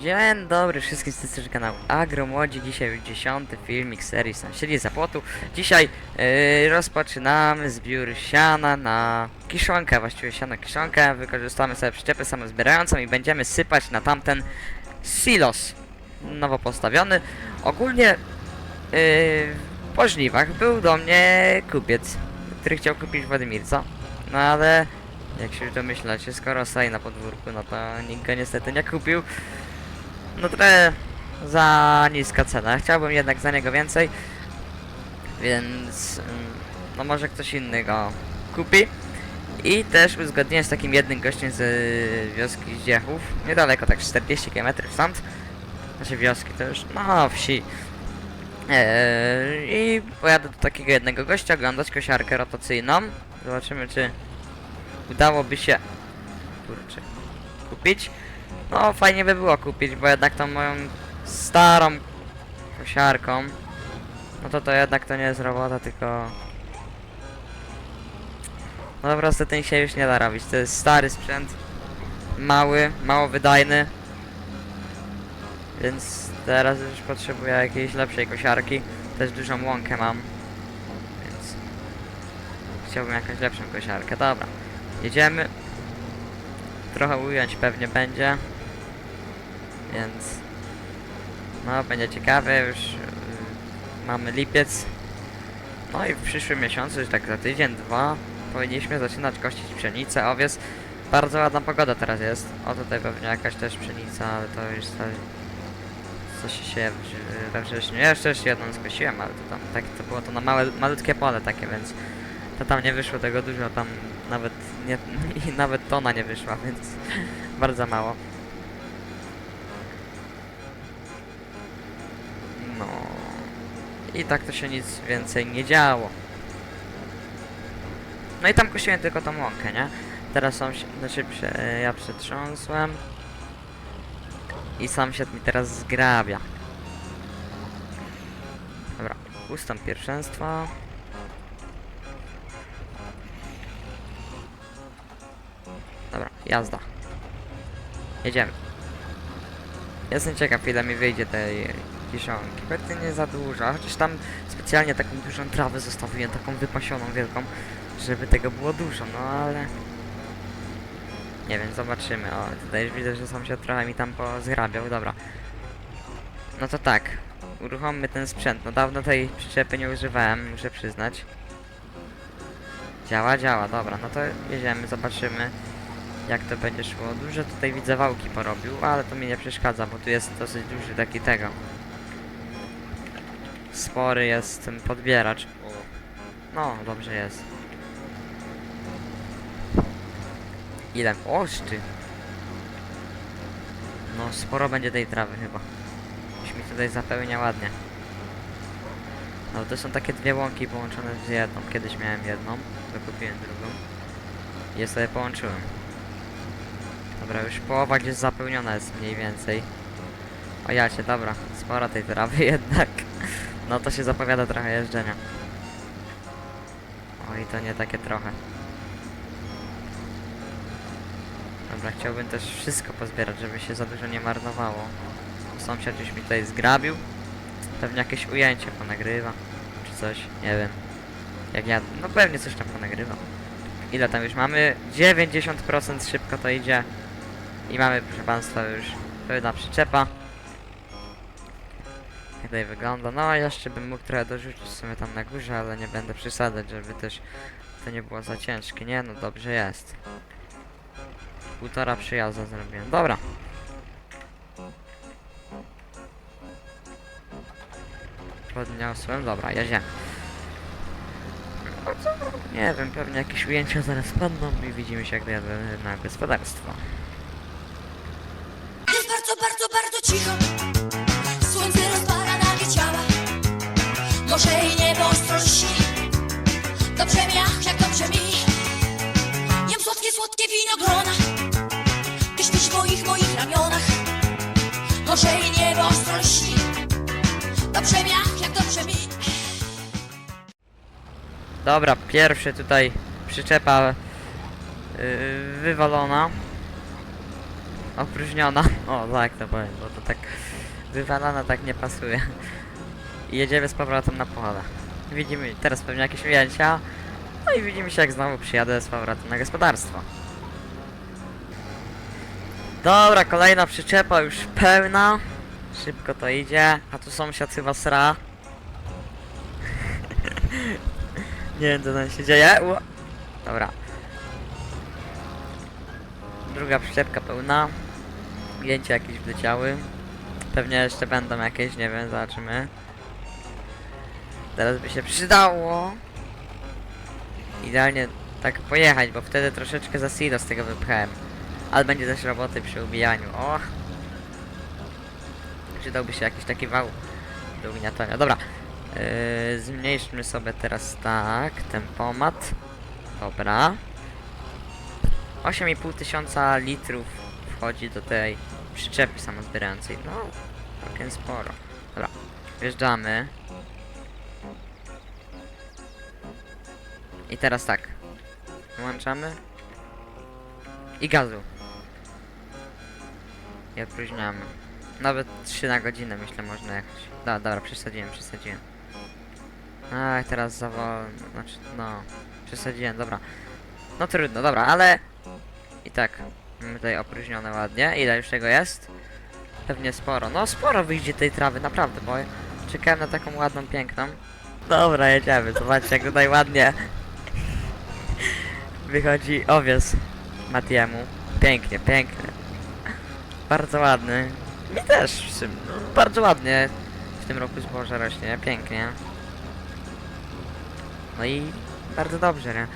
Dzień dobry wszystkim z kanału Agromłodzi. Dzisiaj już dziesiąty filmik serii Sąsiedzi Zapłotu. Dzisiaj yy, rozpoczynamy zbiór siana na kiszonkę, właściwie siano kiszonkę. Wykorzystamy sobie przyczepę samozbierającą i będziemy sypać na tamten silos nowo postawiony. Ogólnie yy, po żniwach był do mnie kupiec, który chciał kupić Władimirca. No ale jak się już domyślacie, skoro stoi na podwórku, no to nikt go niestety nie kupił. No trochę za niska cena. Chciałbym jednak za niego więcej. Więc mm, no może ktoś inny go kupi. I też uzgodniłem z takim jednym gościem z wioski Zdziechów. Niedaleko, tak 40 km stąd. Znaczy wioski to już, no wsi. Eee, I pojadę do takiego jednego gościa oglądać kosiarkę rotacyjną. Zobaczymy czy udałoby się kurczę kupić. No fajnie by było kupić, bo jednak tą moją starą kosiarką no to to jednak to nie jest robota, tylko no po prostu ten się już nie da robić. To jest stary sprzęt, mały, mało wydajny więc teraz już potrzebuję jakiejś lepszej kosiarki. Też dużą łąkę mam, więc chciałbym jakąś lepszą kosiarkę. Dobra, jedziemy. Trochę ująć pewnie będzie, więc no będzie ciekawe. Już yy, mamy lipiec. No i w przyszłym miesiącu, już tak za tydzień, dwa, powinniśmy zaczynać kościć pszenicę, owiec. Bardzo ładna pogoda teraz jest. O tutaj pewnie jakaś też pszenica, ale to już co, co się we wrześniu. Ja jeszcze jedną skosiłem, ale to tam tak to było to na małe, malutkie pole takie, więc to tam nie wyszło tego dużo, tam nawet nie, nawet tona nie wyszła, więc bardzo mało. I tak to się nic więcej nie działo. No i tam kosiłem tylko tą łąkę, nie? Teraz są się, znaczy ja przetrząsłem i sąsiad mi teraz zgrabia. Dobra, ustąp pierwszeństwa. Dobra, jazda. Jedziemy. Jestem ciekaw ile mi wyjdzie tej kiszonki. Pewnie nie za dużo, chociaż tam specjalnie taką dużą trawę zostawiłem, taką wypasioną wielką, żeby tego było dużo, no ale... Nie wiem, zobaczymy. O, tutaj już widzę, że sąsiad trochę mi tam pozgrabiał, dobra. No to tak, uruchommy ten sprzęt. No dawno tej przyczepy nie używałem, muszę przyznać. Działa, działa, dobra, no to jedziemy, zobaczymy jak to będzie szło. Dużo tutaj widzę wałki porobił, ale to mi nie przeszkadza, bo tu jest dosyć duży taki tego. Spory jest ten podbieracz. No, dobrze jest. Ile? Oszczy! No, sporo będzie tej trawy chyba. Już mi tutaj zapełnia ładnie. No, to są takie dwie łąki połączone z jedną. Kiedyś miałem jedną, to kupiłem drugą. I je sobie połączyłem. Dobra, już połowa gdzieś zapełniona jest mniej więcej. O jacie, dobra, sporo tej trawy jednak. No to się zapowiada trochę jeżdżenia. Oj, to nie takie trochę. Dobra, chciałbym też wszystko pozbierać, żeby się za dużo nie marnowało. Sąsiad już mi tutaj zgrabił. Pewnie jakieś ujęcie ponagrywa, czy coś, nie wiem. Jak ja, no pewnie coś tam ponagrywa. Ile tam już mamy? 90% szybko to idzie. I mamy, proszę Państwa, już pełna przyczepa. Tutaj wygląda. No, jeszcze bym mógł trochę dorzucić w sumie tam na górze, ale nie będę przesadzać, żeby też to nie było za ciężkie. Nie, no dobrze jest. Półtora przyjazda zrobiłem. Dobra. Podniosłem, dobra, jedziemy. Nie wiem, pewnie jakieś ujęcia zaraz padną i widzimy się jak dojadę na gospodarstwo. Jest bardzo, bardzo, bardzo cicho Dobrze mi, ach, jak dobrze mi Jem słodkie, słodkie winogrona Ty śpisz w moich, moich ramionach Morze i niebo ostro Dobrze mi, ach, jak dobrze mi Dobra, pierwszy tutaj przyczepa yy, wywalona. opróżniona. O, tak to powiem, bo to tak wywalana tak nie pasuje. I jedziemy z powrotem na pole. Widzimy teraz pewnie jakieś ujęcia. No i widzimy się jak znowu przyjadę z powrotem na gospodarstwo. Dobra, kolejna przyczepa już pełna. Szybko to idzie. A tu sąsiad chyba sra. Nie wiem co tam się dzieje. Dobra. Druga przyczepka pełna. Ujęcia jakieś wleciały. Pewnie jeszcze będą jakieś, nie wiem, zobaczymy. Teraz by się przydało. Idealnie tak pojechać, bo wtedy troszeczkę za silo z tego wypchałem. Ale będzie też roboty przy ubijaniu. Och. Przydałby się jakiś taki wał do ugniatania. Dobra. Yy, zmniejszmy sobie teraz tak tempomat. Dobra. 8,5 tysiąca litrów wchodzi do tej przyczepy samozbierającej. No, całkiem sporo. Dobra, wjeżdżamy. I teraz tak. Włączamy. I gazu. I opróżniamy. Nawet 3 na godzinę myślę można jakoś. Da, dobra, przesadziłem, przesadziłem. Ach, teraz za. Znaczy, no. Przesadziłem, dobra. No trudno, dobra, ale... I tak. Mamy tutaj opróżnione ładnie. Ile już tego jest? Pewnie sporo. No sporo wyjdzie tej trawy, naprawdę, bo czekałem na taką ładną, piękną. Dobra, jedziemy. Zobaczcie, jak tutaj ładnie wychodzi owiec Matiemu. Pięknie, pięknie. Bardzo ładny. Mi też w sumie. No, bardzo ładnie w tym roku zboże rośnie, pięknie. No i bardzo dobrze, nie?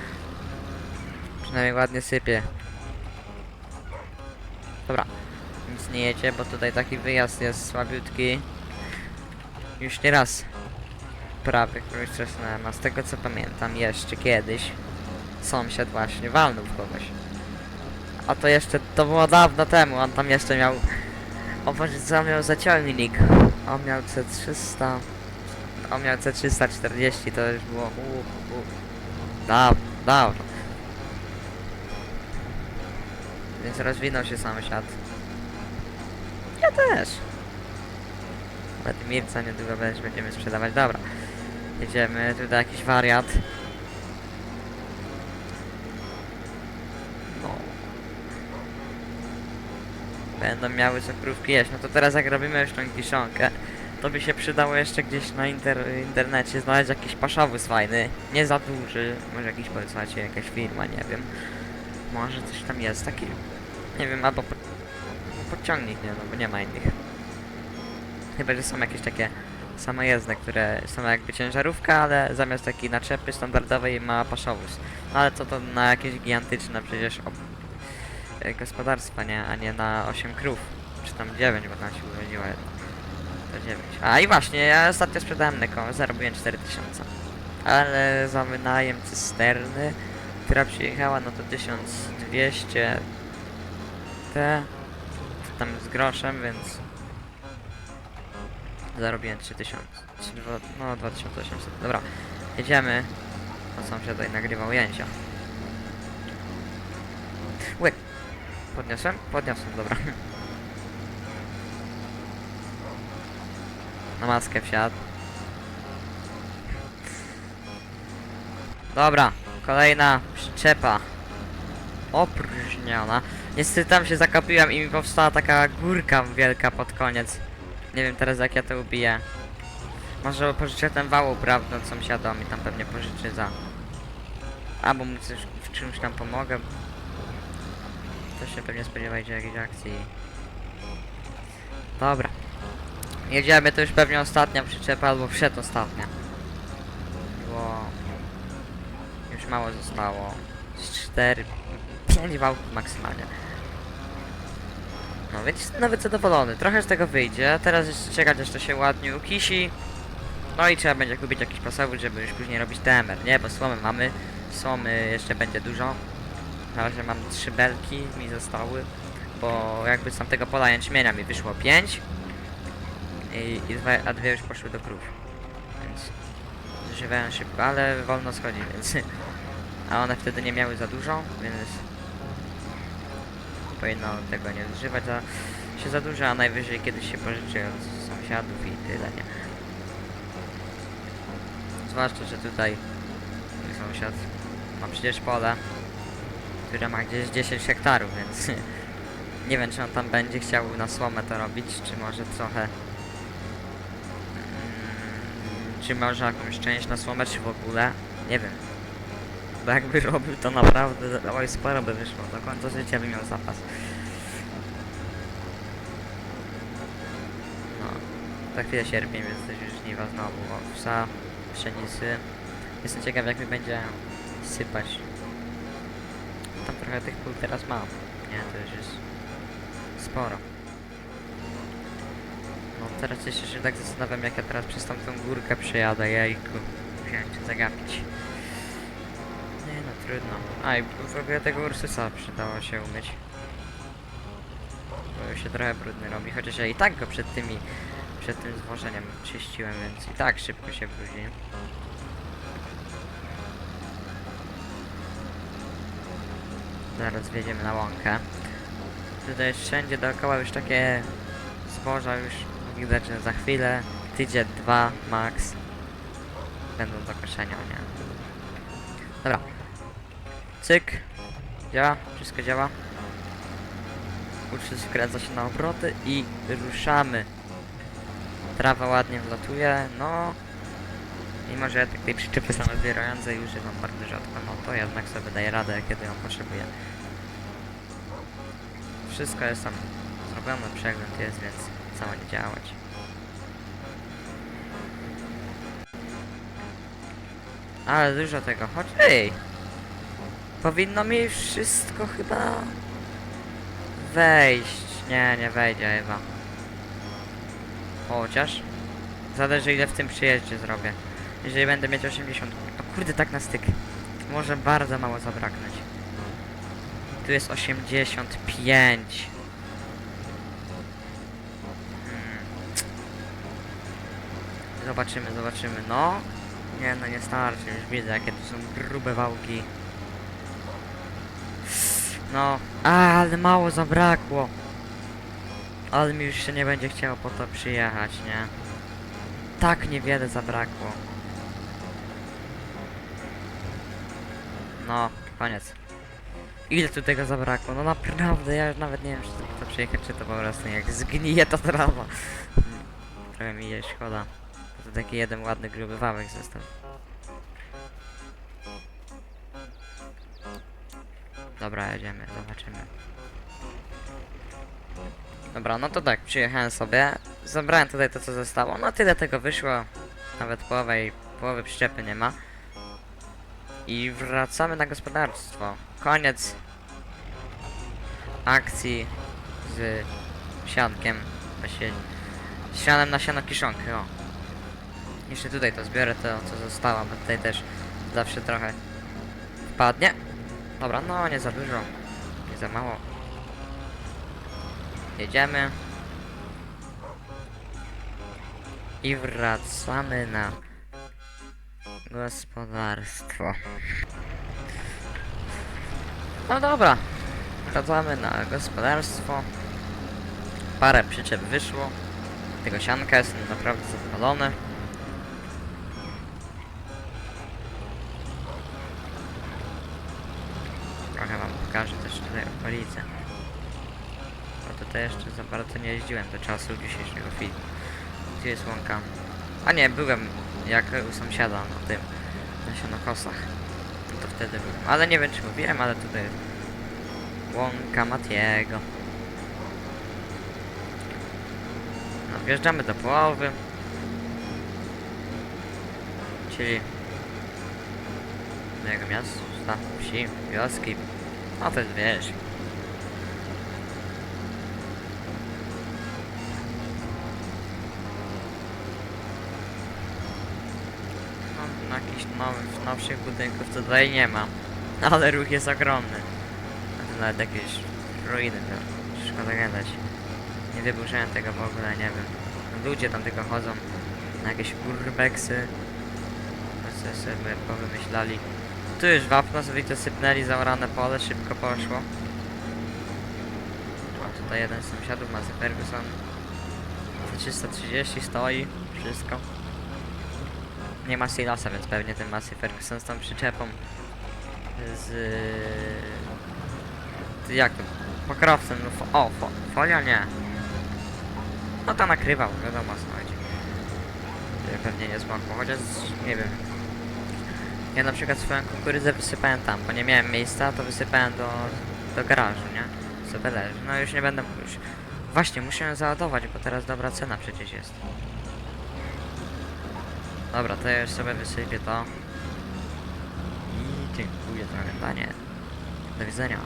Przynajmniej ładnie sypie. Dobra. Nic nie jedzie, bo tutaj taki wyjazd jest słabiutki. Już nie raz prawie kogoś trzasnąłem, a z tego co pamiętam jeszcze kiedyś sąsiad właśnie walnął w kogoś. A to jeszcze, to było dawno temu, on tam jeszcze miał... O Boże, co on miał za ciągnik? On miał C300... On miał C340, to już było... U, u. Dawno, dawno. Więc rozwinął się sąsiad. Ja też. Wadimirca niedługo też będziemy sprzedawać. Dobra. Jedziemy, tutaj jakiś wariat. No. Będą miały co krówki jeść. No to teraz jak robimy już tą kiszonkę, to by się przydało jeszcze gdzieś na inter internecie znaleźć jakiś paszowóz fajny. Nie za duży. Może jakiś polecacie, jakaś firma, nie wiem. Może coś tam jest taki. Nie wiem, albo po, no podciągnik, nie no, bo nie ma innych. Chyba, że są jakieś takie samojezdne, które są jakby ciężarówka, ale zamiast takiej naczepy standardowej ma paszowóz. No ale to to na jakieś gigantyczne przecież gospodarstwa, nie? A nie na 8 krów. Czy tam 9, bo tam się urodziła jedna. To 9. A i właśnie, ja ostatnio sprzedałem Neko, zarobiłem 4000. Ale za wynajem cysterny, która przyjechała, no to 1200 te tam z groszem, więc zarobiłem 3000. Czy dwa- No 2800. Dobra, jedziemy. O sąsiad tutaj nagrywa ujęcia. Łek. Podniosłem? Podniosłem, dobra. Na maskę wsiadł. Dobra, kolejna przyczepa. Opróżniona. Niestety tam się zakapiłem i mi powstała taka górka wielka pod koniec. Nie wiem teraz jak ja to ubiję. Może pożyczę ten wał uprawny od sąsiada, mi tam pewnie pożyczy za... Albo mu coś w czymś tam pomogę. To się pewnie spodziewajcie jakiejś akcji. Dobra. Jedziemy, to już pewnie ostatnia przyczepa, albo przedostatnia. Bo... Już mało zostało. Z cztery... Pięć wałków maksymalnie. No więc nawet zadowolony. Trochę z tego wyjdzie. Teraz jeszcze czekać aż to się ładnie ukisi. No i trzeba będzie kupić jakiś pasowód, żeby już później robić TMR, nie? Bo słomy mamy. Słomy jeszcze będzie dużo. Na razie mam trzy belki mi zostały. Bo jakby z tamtego pola jęczmienia mi wyszło pięć. I, i dwa, a dwie już poszły do krów. Więc zużywają szybko, ale wolno schodzi, więc... A one wtedy nie miały za dużo, więc powinno tego nie zużywać, a się zadłuża, a najwyżej kiedyś się pożyczy od sąsiadów i tyle, nie? Zwłaszcza, że tutaj mój sąsiad ma przecież pole, które ma gdzieś 10 hektarów, więc nie wiem, czy on tam będzie chciał na słomę to robić, czy może trochę... Mm, czy może jakąś część na słomę, czy w ogóle, nie wiem. Bo jakby robił to naprawdę, oj, sporo by wyszło, do końca życia by miał zapas. No, za chwilę sierpień, więc też już żniwa znowu, owsa, pszenicy. Jestem ciekaw jak mi będzie sypać. Trochę tych pól teraz mam. Nie, to już jest sporo. No teraz jeszcze się tak zastanawiam jak ja teraz przez tamtą górkę przejadę, jajku. Wziąć czy zagapić. Nie no, trudno. A i w ogóle tego Ursusa przydało się umyć. Bo już się trochę brudny robi, chociaż ja i tak go przed tymi, przed tym zwożeniem czyściłem, więc i tak szybko się brudzi. Zaraz wjedziemy na łąkę. Tutaj wszędzie dookoła już takie zboża już widać, że za chwilę, tydzień, dwa max będą do koszenia, nie? Dobra. Cyk. Działa, wszystko działa. Uczys wkręca się na obroty i ruszamy. Trawa ładnie wlatuje, no. Mimo, że ja tak tej przyczepy samozbierającej używam bardzo rzadko, no to jednak sobie daję radę, kiedy ją potrzebuję. Wszystko jest tam zrobione, przegląd jest, więc ma nie działać. Ale dużo tego, chodź, ej! Powinno mi wszystko chyba wejść. Nie, nie wejdzie chyba. Chociaż zależy ile w tym przyjeździe zrobię. Jeżeli będę mieć 80... O kurde, tak na styk. Może bardzo mało zabraknąć. Tu jest 85. Hmm. Zobaczymy, zobaczymy. No. Nie, no nie starczy. Już widzę, jakie tu są grube wałki. No. A, ale mało zabrakło. Ale mi już się nie będzie chciało po to przyjechać, nie? Tak niewiele zabrakło. No, koniec. Ile tu tego zabrakło? No naprawdę, ja już nawet nie wiem, czy to, przyjechać, czy to po prostu jak zgnije ta trawa. Hmm, Trochę mi jej szkoda. To taki jeden ładny, gruby wałek został. Dobra, jedziemy, zobaczymy. Dobra, no to tak, przyjechałem sobie. Zabrałem tutaj to, co zostało. No tyle tego wyszło. Nawet połowej, połowy przyczepy nie ma. I wracamy na gospodarstwo. Koniec akcji z siankiem. Właśnie sianem na siano kiszonki, o. Jeszcze tutaj to zbiorę to, co zostało, bo tutaj też zawsze trochę wpadnie. Dobra, no nie za dużo, nie za mało. Jedziemy. I wracamy na gospodarstwo. No dobra. Wracamy na gospodarstwo. Parę przyczep wyszło. Tego sianka jestem naprawdę zadowolony. Trochę wam pokażę też tutaj okolice. Bo tutaj jeszcze za bardzo nie jeździłem do czasu dzisiejszego filmu. Gdzie jest łąka? A nie, byłem jak u sąsiada na tym, na sianokosach. No to wtedy byłem. Ale nie wiem czy mówiłem, ale tutaj łąka Matiego. No, wjeżdżamy do połowy. Czyli do jego miasta, wsi, wioski. No to jest wieś. Nowych, nowszych budynków tutaj nie ma. Ale ruch jest ogromny. A to nawet jakieś ruiny, to szkoda gadać. Nie wyburzyłem tego w ogóle, nie wiem. Ludzie tam tylko chodzą na jakieś urbeksy. Co sobie powymyślali. Tu już wapno sobie to sypnęli, zaorane pole, szybko poszło. Tutaj jeden z sąsiadów, Massey Ferguson. 330 stoi, wszystko. Nie ma silasa, więc pewnie ten Massey Ferguson z tą przyczepą z... Ty Jak? Pokrowcem, no fo o, fo folia nie. No to nakrywał, wiadomo co chodzi. Że Pewnie nie zmokło, chociaż nie wiem. Ja na przykład swoją kukurydzę wysypałem tam, bo nie miałem miejsca, to wysypałem do, do garażu, nie? Sobie leży. No już nie będę już. Właśnie, muszę ją załadować, bo teraz dobra cena przecież jest. Dobra, to ja już sobie wysypię to. I dziękuję za oglądanie. Do widzenia.